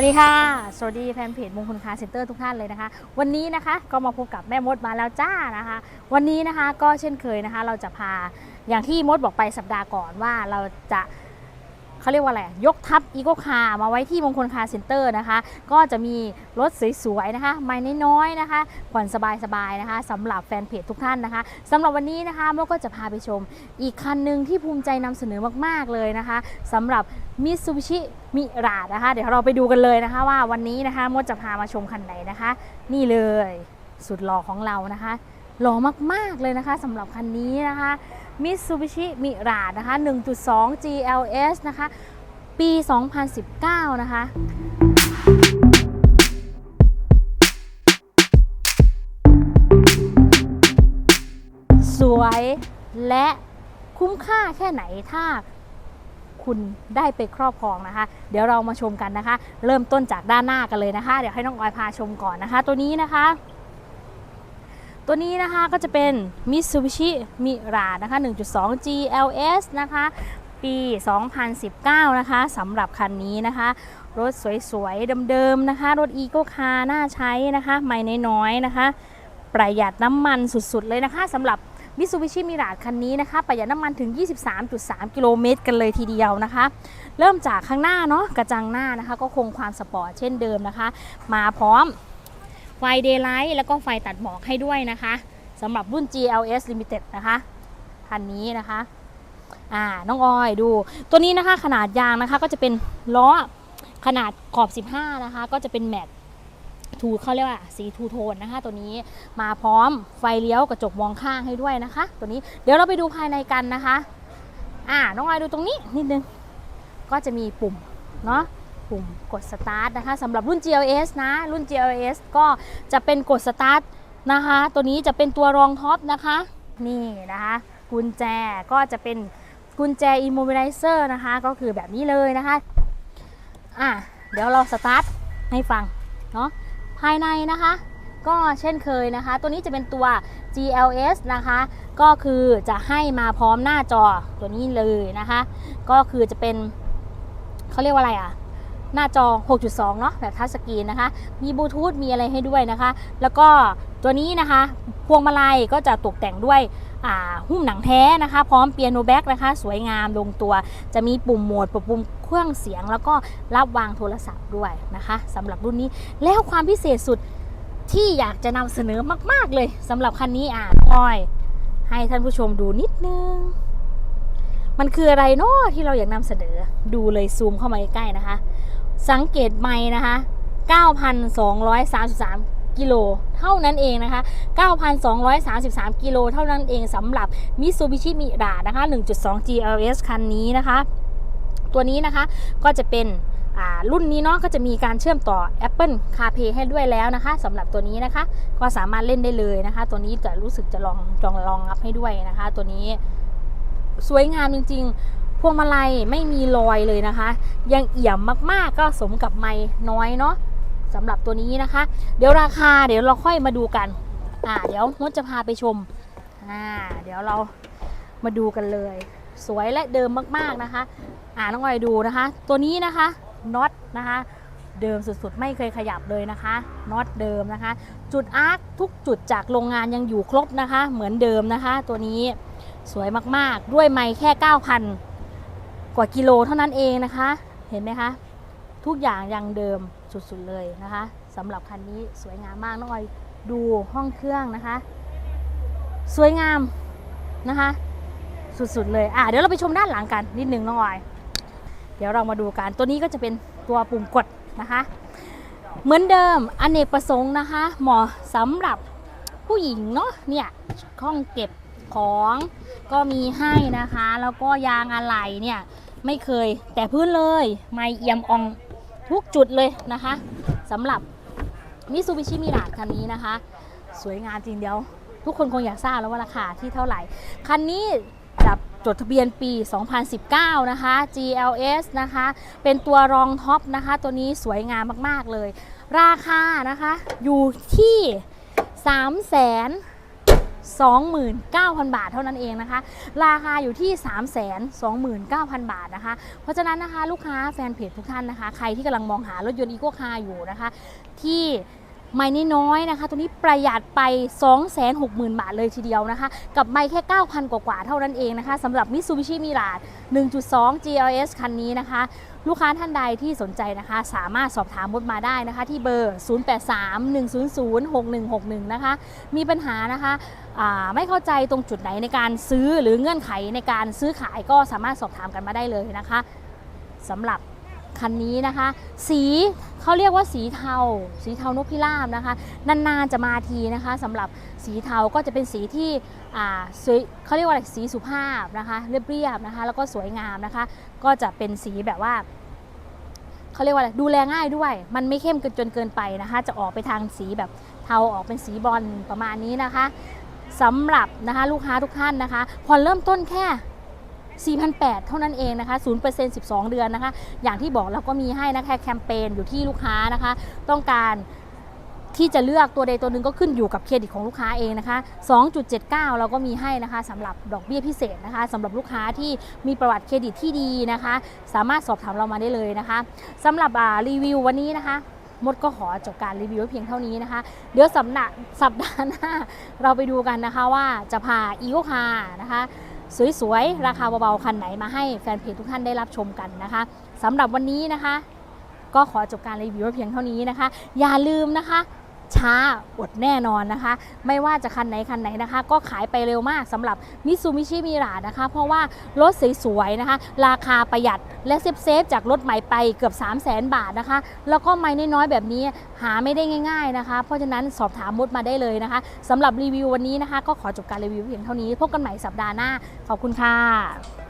วัสดีค่ะ สวัสดีแฟนเพจมงคลคาเซ็นเตอร์ทุกท่านเลยนะคะ วันนี้นะคะก็มาพบกับแม่มดมาแล้วจ้านะคะ วันนี้นะคะก็เช่นเคยนะคะ เราจะพาอย่างที่มดบอกไปสัปดาห์ก่อนว่าเราจะ เขาเรียกว่าอะไร ยกทัพอีโกคาร์มาไว้ที่มงคลคาร์เซ็นเตอร์นะคะ ก็จะมีรถสวยๆนะคะไม่น้อยๆนะคะผ่อนสบายๆนะคะสำหรับแฟนเพจทุกท่านนะคะสำหรับวันนี้นะคะโมก็จะพาไปชม อีกคันหนึ่งที่ภูมิใจนำเสนอมากๆเลยนะคะสำหรับมิซูบิชิมิราดนะคะ เดี๋ยวเราไปดูกันเลยนะคะ ว่าวันนี้นะคะโมจะพามาชมคันไหนนะคะ นี่เลยสุดหล่อของเรานะคะหล่อมากๆเลยนะคะสำหรับคันนี้นะคะ มิตซูบิชิมิราดนะคะ 1.2 GLS นะคะ ปี 2019 นะคะสวยและคุ้มค่าแค่ไหนถ้าคุณได้ไปครอบครองนะคะ เดี๋ยวเรามาชมกันนะคะ เริ่มต้นจากด้านหน้ากันเลยนะคะ เดี๋ยวให้น้องออยพาชมก่อนนะคะ ตัวนี้นะคะ ตัวนี้นะคะก็จะเป็น Mitsubishi Mirage นะคะ 1.2 GLS นะคะ ปี 2019 นะคะสำหรับคันนี้นะคะ รถสวยๆ เดิมๆ นะคะ รถอีโกคาร์น่าใช้นะคะ ไม่น้อยๆ นะคะ ประหยัดน้ำมันสุดๆ เลยนะคะสำหรับมิตซูบิชิมิราคันนี้นะคะ ประหยัดน้ำมันถึง 23.3 กิโลเมตรกันเลยทีเดียวนะคะ เริ่มจากข้างหน้าเนาะกระจังหน้านะคะ ก็คงความสปอร์ตเช่นเดิมนะคะ มาพร้อม ไฟเดย์ไลท์แล้วก็ไฟตัดหมอกให้ด้วยนะคะสำหรับรุ่น GLS Limited นะคะคันนี้นะคะอ่าน้องออยดู ตัวนี้นะคะขนาดยางนะคะก็จะเป็นล้อขนาดขอบ 15 นะคะ ก็จะเป็นแมตทูเขาเรียกว่าสีทูโทนนะคะ ตัวนี้มาพร้อมไฟเลี้ยวกระจกมองข้างให้ด้วยนะคะ ตัวนี้เดี๋ยวเราไปดูภายในกันนะคะ อ่าน้องออยดูตรงนี้นิดนึง ก็จะมีปุ่มเนาะ ปุ่มกดสตาร์ทนะคะสำหรับรุ่น GLS นะ รุ่น GLS ก็จะเป็นกดสตาร์ทนะคะ ตัวนี้จะเป็นตัวรองท็อปนะคะ นี่นะคะ กุญแจก็จะเป็นกุญแจ immobilizer นะคะ ก็คือแบบนี้เลยนะคะ อะ เดี๋ยวเราสตาร์ทให้ฟัง เนาะภายในนะคะ ก็เช่นเคยนะคะ ตัวนี้จะเป็นตัว GLS นะคะ ก็คือจะให้มาพร้อมหน้าจอตัวนี้เลยนะคะ ก็คือจะเป็นเขาเรียกว่าอะไรอะ หน้าจอ 6.2 เนาะแบบทัชสกรีนนะคะ มีบลูทูธมีอะไรให้ด้วยนะคะ แล้วก็ตัวนี้นะคะ พวงมาลัยก็จะตกแต่งด้วยหุ้มหนังแท้นะคะ พร้อมเปียโนแบ็กนะคะ สวยงามลงตัว จะมีปุ่มโหมดปรับปรุงเครื่องเสียง แล้วก็รับวางโทรศัพท์ด้วยนะคะสำหรับรุ่นนี้แล้วความพิเศษสุดที่อยากจะนำเสนอมาก ๆ เลยสำหรับคันนี้อะน้อย ให้ท่านผู้ชมดูนิดนึง มันคืออะไรเนาะที่เราอยากนำเสนอดูเลยซูมเข้ามาใกล้ๆนะคะ สังเกตไม้นะคะ 9,233 กิโลเท่านั้นเองนะคะ 9,233 กิโลเท่านั้นเองสำหรับ Mitsubishi Mira นะคะ 1.2 GLS คันนี้นะคะ ตัวนี้นะคะก็จะเป็นอ่ารุ่นนี้เนาะก็จะมีการเชื่อมต่อ Apple CarPlay ให้ด้วยแล้วนะคะสำหรับตัวนี้นะคะ ก็สามารถเล่นได้เลยนะคะ ตัวนี้จะรู้สึกจะลองลองลองรับให้ด้วยนะคะ ตัวนี้สวยงามจริง ๆ พวงมาลัยไม่มีรอยเลยนะคะ ยังเอี่ยมมากๆก็สมกับไม่น้อยเนาะสำหรับตัวนี้นะคะ เดี๋ยวราคาเดี๋ยวเราค่อยมาดูกันอ่าเดี๋ยวมดจะพาไปชมอ่าเดี๋ยวเรามาดูกันเลย สวยและเดิมมากๆนะคะ อ่าน้องออยดูนะคะ ตัวนี้นะคะน็อตนะคะ เดิมสุดๆ ไม่เคยขยับเลยนะคะน็อตเดิมนะคะ จุดอาร์คทุกจุดจากโรงงานยังอยู่ครบนะคะ เหมือนเดิมนะคะ ตัวนี้สวยมากๆ ด้วยไม้แค่ 9,000 กว่ากิโลเท่านั้นเองนะคะ เห็นไหมคะ ทุกอย่างยังเดิมสุดๆเลยนะคะสำหรับคันนี้สวยงามมากน้องออยดูห้องเครื่องนะคะ สวยงามนะคะ สุดๆเลยอะเดี๋ยวเราไปชมด้านหลังกันนิดนึงน้องออย เดี๋ยวเรามาดูกันตัวนี้ก็จะเป็นตัวปุ่มกดนะคะ เหมือนเดิมอเนกประสงค์นะคะเหมาะสำหรับผู้หญิงเนาะเนี่ยห้องเก็บ ของก็มีให้นะคะ แล้วก็ยางอะไหล่เนี่ยไม่เคยแต่พื้นเลยไม่เอียมอองทุกจุดเลยนะคะสำหรับมิซูบิชิมิราคันนี้นะคะ สวยงามจริงเดียว ทุกคนคงอยากทราบแล้วว่าราคาที่เท่าไหร่ คันนี้จับจดทะเบียนปี 2019 นะคะ GLS นะคะ เป็นตัวรองท็อปนะคะ ตัวนี้สวยงามมาก ๆ เลย ราคานะคะอยู่ที่3 2 0 0 0 29,000 บาทเท่านั้นเองนะคะ ราคาอยู่ที่ 329,000 บาทนะคะ เพราะฉะนั้นนะคะลูกค้าแฟนเพจทุกท่านนะคะ ใครที่กำลังมองหารถยนต์อีโคคาร์อยู่นะคะ ที่ ไม่น้อยๆนะคะ ตัวนี้ประหยัดไป 260,000 บาทเลยทีเดียวนะคะ กับไม่แค่ 9,000 กว่าๆเท่านั้นเองนะคะสำหรับ Mitsubishi Mirage 1.2 GLS คันนี้นะคะ ลูกค้าท่านใดที่สนใจนะคะ สามารถสอบถามมดมาได้นะคะ ที่เบอร์ 0831006161 นะคะ มีปัญหานะคะไม่เข้าใจตรงจุดไหนในการซื้อหรือเงื่อนไขในการซื้อขายก็สามารถสอบถามกันมาได้เลยนะคะสำหรับ คันนี้นะคะ สีเขาเรียกว่าสีเทา สีเทานกพิราบนะคะ นานๆจะมาทีนะคะสำหรับสีเทาก็จะเป็นสีที่สวยเขาเรียกว่าอะไรสีสุภาพนะคะเรียบๆนะคะ แล้วก็สวยงามนะคะ ก็จะเป็นสีแบบว่าเขาเรียกว่าอะไรดูแลง่ายด้วย มันไม่เข้มเกินจนเกินไปนะคะ จะออกไปทางสีแบบเทาออกเป็นสีบอลประมาณนี้นะคะสำหรับนะคะลูกค้าทุกท่านนะคะผ่อนเริ่มต้นแค่ 4,800 เท่านั้นเองนะคะ 0% 12 เดือนนะคะ อย่างที่บอกเราก็มีให้นะคะแคมเปญอยู่ที่ลูกค้านะคะ ต้องการที่จะเลือกตัวใดตัวหนึ่งก็ขึ้นอยู่กับเครดิตของลูกค้าเองนะคะ 2.79 เราก็มีให้นะคะสำหรับดอกเบี้ยพิเศษนะคะสำหรับลูกค้าที่มีประวัติเครดิตที่ดีนะคะ สามารถสอบถามเรามาได้เลยนะคะสำหรับรีวิววันนี้นะคะมดก็ขอจบการรีวิวเพียงเท่านี้นะคะ เดี๋ยวสัปดาห์สัปดาห์หน้าเราไปดูกันนะคะว่าจะพาอีโคคานะคะ สวยๆ ราคาเบาๆ คันไหนมาให้แฟนเพจทุกท่านได้รับชมกันนะคะสำหรับวันนี้นะคะ ก็ขอจบการรีวิวเพียงเท่านี้นะคะ อย่าลืมนะคะ ช้าอดแน่นอนนะคะ ไม่ว่าจะคันไหนคันไหนนะคะ ก็ขายไปเร็วมากสำหรับมิซูมิชิมิรานะคะ เพราะว่ารถสวยๆนะคะ ราคาประหยัดและเซฟเซฟจากรถใหม่ไปเกือบ 3 0 0 0 0 0บาทนะคะ แล้วก็ไม่น้อยๆแบบนี้หาไม่ได้ง่าย ๆนะคะ เพราะฉะนั้นสอบถามมุดมาได้เลยนะคะสำหรับรีวิววันนี้นะคะ ก็ขอจบการรีวิวเพียงเท่านี้พบกันใหม่สัปดาห์หน้าขอบคุณค่ะ